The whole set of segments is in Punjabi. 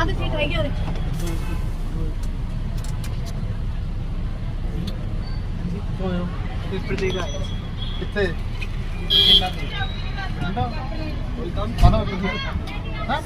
ਕੰਧ ਠੀਕ ਹੈਗੀ ਉਹਦੇ। ਕਿੱਥੇ? ਕੋਈ ਕੰਮ? ਖਾਣਾ ਹਾਂ?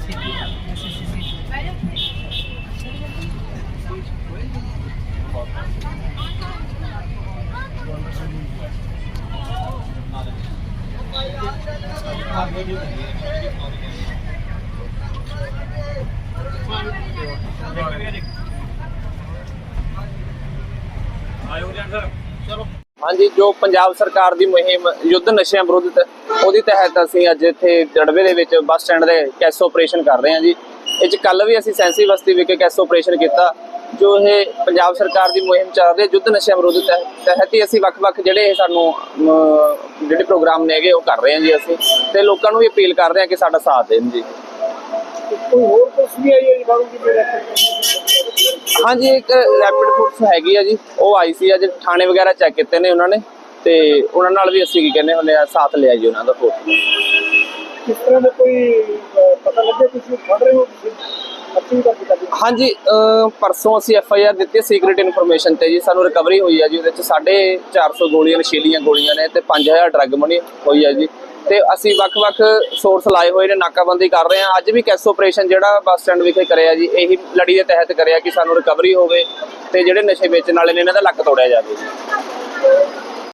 ਹਾਂਜੀ, ਜੋ ਪੰਜਾਬ ਸਰਕਾਰ ਦੀ ਮੁਹਿੰਮ ਯੁੱਧ ਨਸ਼ਿਆਂ ਵਿਰੁੱਧ ਉਹਦੀ ਤਹਿਤ ਅਸੀਂ ਅੱਜ ਇੱਥੇ ਜੜਵੇ ਦੇ ਵਿੱਚ ਬੱਸ ਸਟੈਂਡ ਦੇ ਕੈਸ ਆਪਰੇਸ਼ਨ ਕਰ ਰਹੇ ਹਾਂ ਜੀ। ਇਹ ਚ ਕੱਲ ਵੀ ਅਸੀਂ ਸੈਂਸੀ ਬਸਤੀ ਵਿਖੇ ਕੈਸ ਆਪਰੇਸ਼ਨ ਕੀਤਾ, ਜੋ ਇਹ ਪੰਜਾਬ ਸਰਕਾਰ ਦੀ ਮੁਹਿੰਮ ਚੱਲ ਰਹੀ ਯੁੱਧ ਨਸ਼ਿਆਂ ਵਿਰੁੱਧ ਤਹਿਤ ਹੀ ਅਸੀਂ ਵੱਖ-ਵੱਖ ਜਿਹੜੇ ਇਹ ਸਾਨੂੰ ਜਿਹੜੇ ਪ੍ਰੋਗਰਾਮ ਨੇਗੇ ਉਹ ਕਰ ਰਹੇ ਹਾਂ ਜੀ ਅਸੀਂ। ਤੇ ਲੋਕਾਂ ਨੂੰ ਵੀ ਅਪੀਲ ਕਰ ਰਹੇ ਹਾਂ ਕਿ ਸਾਡਾ ਸਾਥ ਦੇਣ ਜੀ। ਕੋਈ ਹੋਰ ਵੀ ਆਈ ਹੈ ਜੀ ਹਾਂਜੀ ਇੱਕ ਰੈਪਿਡ ਫੋਰਸ ਹੈਗੀ ਆ ਜੀ। ਉਹ ਆਈ ਸੀ ਅੱਜ ਥਾਣੇ ਵਗੈਰਾ ਚੈੱਕ ਕੀਤੇ ਨੇ ਉਹਨਾਂ ਨੇ। ਤੇ ਉਹਨਾਂ ਨਾਲ ਵੀ ਅਸੀਂ ਕੀ ਕਹਿੰਦੇ ਹੁੰਦੇ ਆ ਸਾਥ ਲਿਆ ਜੀ ਉਹਨਾਂ ਦਾ ਫੋਰਸ ਕਿਸ ਤਰ੍ਹਾਂ ਦਾ ਕੋਈ ਅਹ, ਪਤਾ ਲੱਗਿਆ ਤੁਸੀਂ ਫੜ ਰਹੇ ਹੋ ਤੁਸੀਂ? ਅੱਛੀ ਕਰ ਦਿੱਤਾ ਜੀ ਹਾਂਜੀ ਅਹ ਪਰਸੋਂ ਅਸੀਂ ਐਫ ਆਈ ਆਰ ਦਿੱਤੀ ਸੀਕ੍ਰੀਟ ਇਨਫੋਰਮੇਸ਼ਨ ਤੇ ਜੀ। ਸਾਨੂੰ ਰਿਕਵਰੀ ਹੋਈ ਹੈ ਜੀ ਉਹਦੇ ਚ 450 ਗੋਲੀਆਂ ਨਸ਼ੀਲੀਆਂ ਗੋਲੀਆਂ ਨੇ ਤੇ 5000 ਡਰੱਗ ਮਨੀ ਹੋਈ ਹੈ ਜੀ। ਤੇ ਅਸੀਂ ਵੱਖ-ਵੱਖ ਸੋਰਸ ਲਾਏ ਹੋਏ ਨੇ, ਨਾਕਾਬੰਦੀ ਕਰ ਰਹੇ ਹਾਂ। ਅੱਜ ਵੀ ਕੈਸ ਆਪਰੇਸ਼ਨ ਜਿਹੜਾ ਬੱਸ ਸਟੈਂਡ ਵਿਖੇ ਕਰਿਆ ਜੀ, ਇਹੀ ਲੜੀ ਦੇ ਤਹਿਤ ਕਰਿਆ ਕਿ ਸਾਨੂੰ ਰਿਕਵਰੀ ਹੋਵੇ ਤੇ ਜਿਹੜੇ ਨਸ਼ੇ ਵੇਚਣ ਵਾਲੇ ਨੇ, ਇਹਨਾਂ ਦਾ ਲੱਕ ਤੋੜਿਆ ਜਾਵੇ